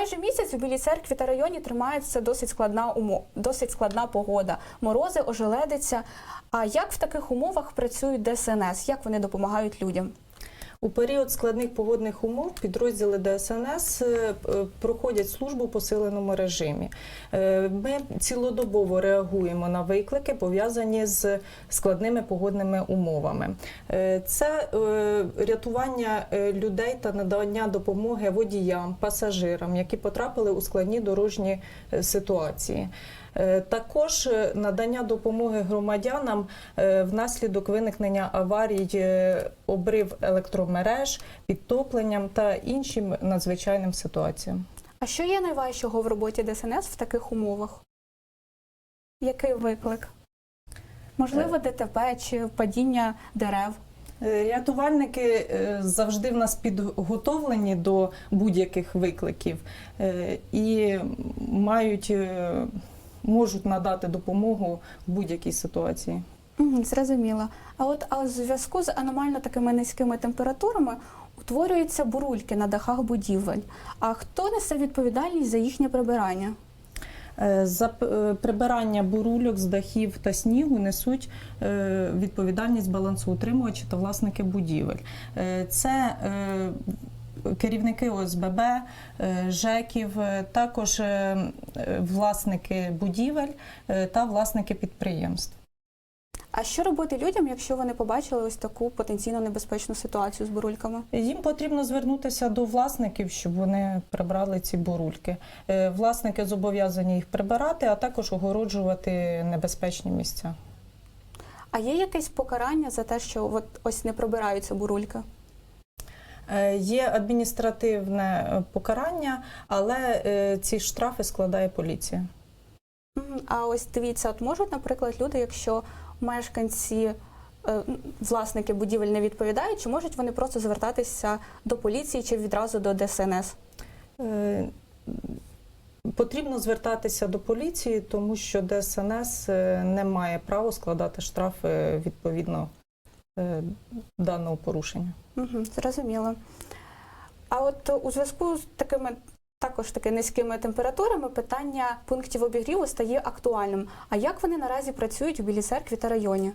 майже місяць у Білій церкві та районі тримається досить складна умо... досить складна погода. Морози, ожеледиться. А як в таких умовах працюють ДСНС? Як вони допомагають людям? У період складних погодних умов підрозділи ДСНС е, е, проходять службу в посиленому режимі. Е, Ми цілодобово реагуємо на виклики, пов'язані з складними погодними умовами. Це рятування людей та надання допомоги водіям, пасажирам, які потрапили у складні дорожні ситуації. Е, Також е, надання допомоги громадянам е, внаслідок виникнення аварій, обрив електромереж, підтопленням та іншим надзвичайним ситуаціям. А що є найважчого в роботі ДСНС в таких умовах? Який виклик? Можливо, ДТП чи падіння дерев? Рятувальники завжди в нас підготовлені до будь-яких викликів і мають, можуть надати допомогу в будь-якій ситуації. Зрозуміло. А от а у зв'язку з аномально такими низькими температурами утворюються бурульки на дахах будівель. А хто несе відповідальність за їхнє прибирання? Е, За е, прибирання бурульок з дахів та снігу несуть е, відповідальність балансоутримувачі та власники будівель. Це керівники ОСББ, е, ЖЕКів, е, також е, власники будівель та власники підприємств. А що робити людям, якщо вони побачили ось таку потенційно небезпечну ситуацію з бурульками? Їм потрібно звернутися до власників, щоб вони прибрали ці бурульки. Власники зобов'язані їх прибирати, а також огороджувати небезпечні місця. А є якесь покарання за те, що от ось не прибираються бурульки? Е, Є адміністративне е, покарання, але е, ці штрафи складає поліція. А ось дивіться, от можуть, наприклад, люди, якщо мешканці, власники будівель не відповідають, чи можуть вони просто звертатися до поліції чи відразу до ДСНС? Потрібно звертатися до поліції, тому що ДСНС не має права складати штрафи відповідно даного порушення. Угу, зрозуміло. А от у зв'язку з такими також таки низькими температурами питання пунктів обігріву стає актуальним. А як вони наразі працюють у Білій церкві та районі?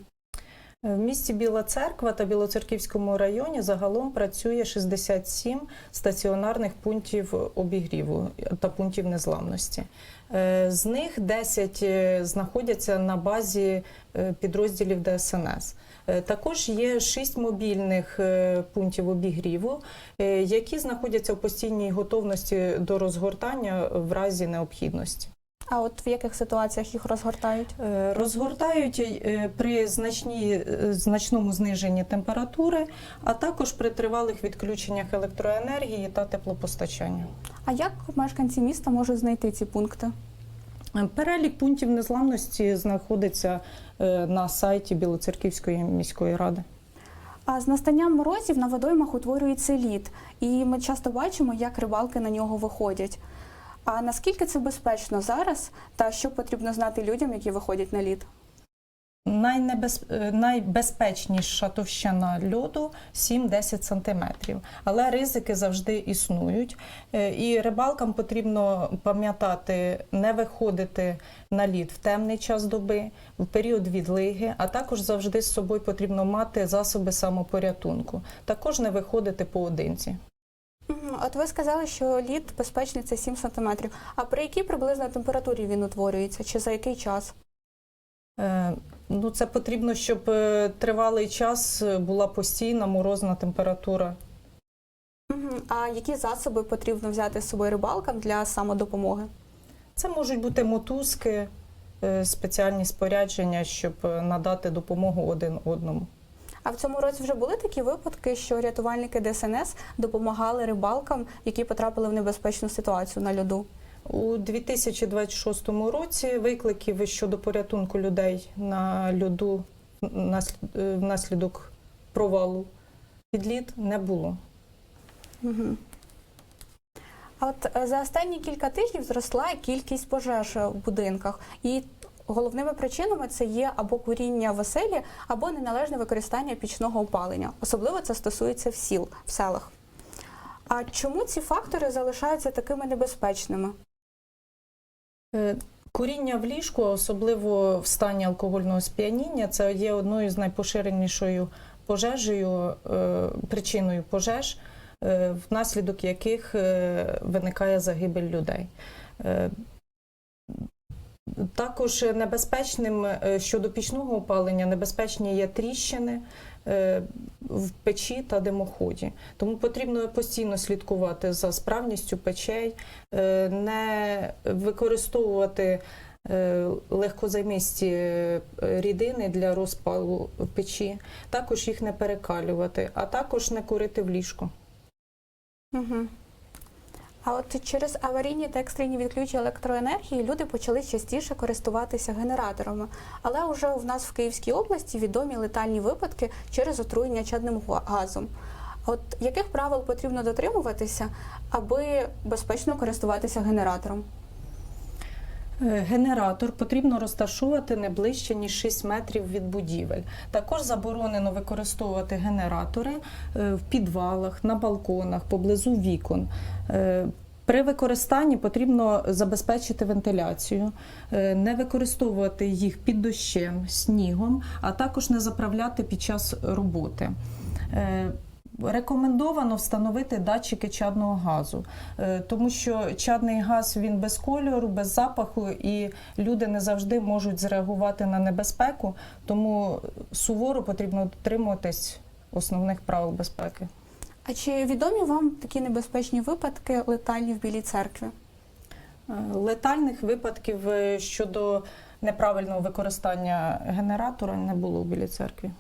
В місті Біла Церква та Білоцерківському районі загалом працює 67 стаціонарних пунктів обігріву та пунктів незламності. Е, З них 10 е, знаходяться на базі е, підрозділів ДСНС. Е, Також є 6 мобільних е, пунктів обігріву, е, які знаходяться в постійній готовності до розгортання в разі необхідності. А от в яких ситуаціях їх розгортають? Е, Розгортають е, при значній, е, значному зниженні температури, а також при тривалих відключеннях електроенергії та теплопостачання. А як мешканці міста можуть знайти ці пункти? Перелік пунктів незламності знаходиться на сайті Білоцерківської міської ради. А з настанням морозів на водоймах утворюється лід, і ми часто бачимо, як рибалки на нього виходять. А наскільки це безпечно зараз, та що потрібно знати людям, які виходять на лід? Найнебез... Найбезпечніша товщина льоду 7-10 см. Але ризики завжди існують. Е, І рибалкам потрібно пам'ятати не виходити на лід в темний час доби, в період відлиги, а також завжди з собою потрібно мати засоби самопорятунку. Також не виходити поодинці. От ви сказали, що лід безпечний це 7 см. А при якій приблизно температурі він утворюється? Чи за який час? Е, Ну, це потрібно, щоб е, тривалий час е, була постійна морозна температура. А які засоби потрібно взяти з собою рибалкам для самодопомоги? Це можуть бути мотузки, е, спеціальні спорядження, щоб надати допомогу один одному. А в цьому році вже були такі випадки, що рятувальники ДСНС допомагали рибалкам, які потрапили в небезпечну ситуацію на льоду. У 2026 році викликів щодо порятунку людей на льоду е, внаслідок провалу під лід не було. Угу. А от е, за останні кілька тижнів зросла кількість пожеж в будинках, і головними причинами це є або куріння в оселі, або неналежне використання пічного опалення. Особливо це стосується в сіл в селах. А чому ці фактори залишаються такими небезпечними? Е, Куріння в ліжку, особливо в стані алкогольного сп'яніння, це є одною з найпоширенішою пожежею, е, причиною пожеж, е, внаслідок яких виникає загибель людей. Також небезпечним е, щодо пічного опалення небезпечні є тріщини е, в печі та димоході. Тому потрібно постійно слідкувати за справністю печей, е, не використовувати легкозаймисті рідини для розпалу печі, також їх не перекалювати, а також не курити в ліжку. Угу. А от через аварійні та екстрені відключення електроенергії люди почали частіше користуватися генераторами. Але вже у нас в Київській області відомі летальні випадки через отруєння чадним га- газом. От яких правил потрібно дотримуватися, аби безпечно користуватися генератором? Е, Генератор потрібно розташовувати не ближче ніж 6 метрів від будівель. Також заборонено використовувати генератори е, в підвалах, на балконах, поблизу вікон. Е, При використанні потрібно забезпечити вентиляцію, не використовувати їх під дощем, снігом, а також не заправляти під час роботи. Рекомендовано встановити датчики чадного газу, е, тому що чадний газ він без кольору, без запаху, і люди не завжди можуть зреагувати на небезпеку, тому суворо потрібно дотримуватись основних правил безпеки. А чи відомі вам такі небезпечні випадки летальні в Білій церкві? Е, Летальних випадків е, щодо неправильного використання генератора не було у Білій церкві.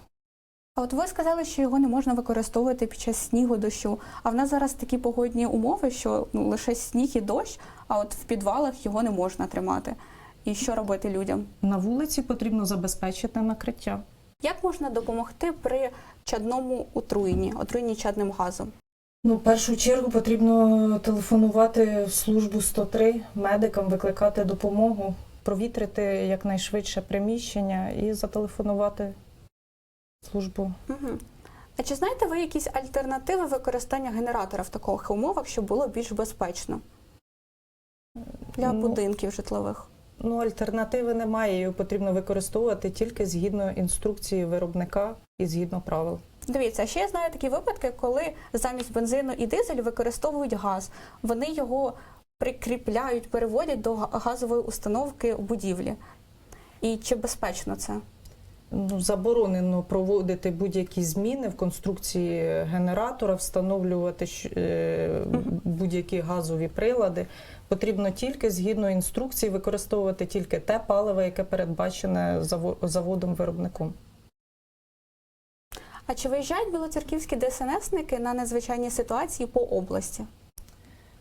А от ви сказали, що його не можна використовувати під час снігу дощу. А в нас зараз такі погодні умови, що ну лише сніг і дощ, а от в підвалах його не можна тримати. І що робити людям? На вулиці потрібно забезпечити накриття. Як можна допомогти при чадному отруєнні, отруєнні чадним газом? Ну, в першу чергу потрібно телефонувати в службу 103, медикам викликати допомогу, провітрити якнайшвидше приміщення і зателефонувати службу. Угу. А чи знаєте ви якісь альтернативи використання генератора в таких умовах, щоб було більш безпечно для Ну, будинків житлових? Ну, альтернативи немає, його потрібно використовувати тільки згідно інструкції виробника і згідно правил. Дивіться, а ще я знаю такі випадки, коли замість бензину і дизель використовують газ. Вони його прикріпляють, переводять до газової установки у будівлі. І чи безпечно це? Ну, заборонено проводити будь-які зміни в конструкції генератора, встановлювати е, будь-які газові прилади. Потрібно тільки згідно інструкції використовувати тільки те паливо, яке передбачене заво- заводом-виробником. А чи виїжджають білоцерківські ДСНСники на надзвичайні ситуації по області?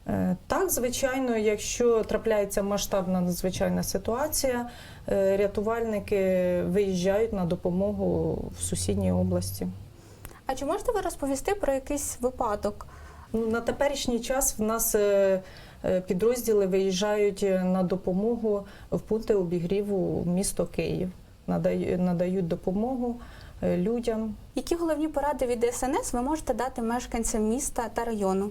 Е, Так, звичайно, якщо трапляється масштабна надзвичайна ситуація, е, рятувальники виїжджають на допомогу в сусідній області. А чи можете ви розповісти про якийсь випадок? Ну, На теперішній час в нас е, підрозділи виїжджають на допомогу в пункти обігріву в місто Київ, Надаю- надають допомогу людям. Які головні поради від ДСНС ви можете дати мешканцям міста та району?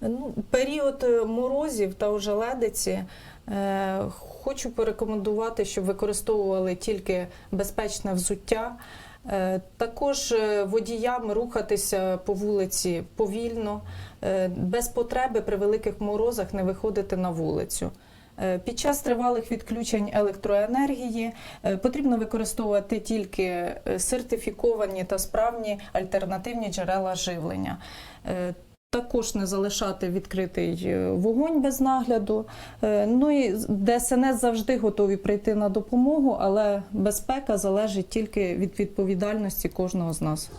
Ну, період е, морозів та ожеледиці е, хочу порекомендувати, щоб використовували тільки безпечне взуття. Е, Також е, водіям рухатися по вулиці повільно, е, без потреби при великих морозах не виходити на вулицю. Е, Під час тривалих відключень електроенергії потрібно використовувати тільки сертифіковані та справні альтернативні джерела живлення. Також не залишати відкритий е, вогонь без нагляду. Е, Ну і ДСНС завжди готові прийти на допомогу, але безпека залежить тільки від відповідальності кожного з нас.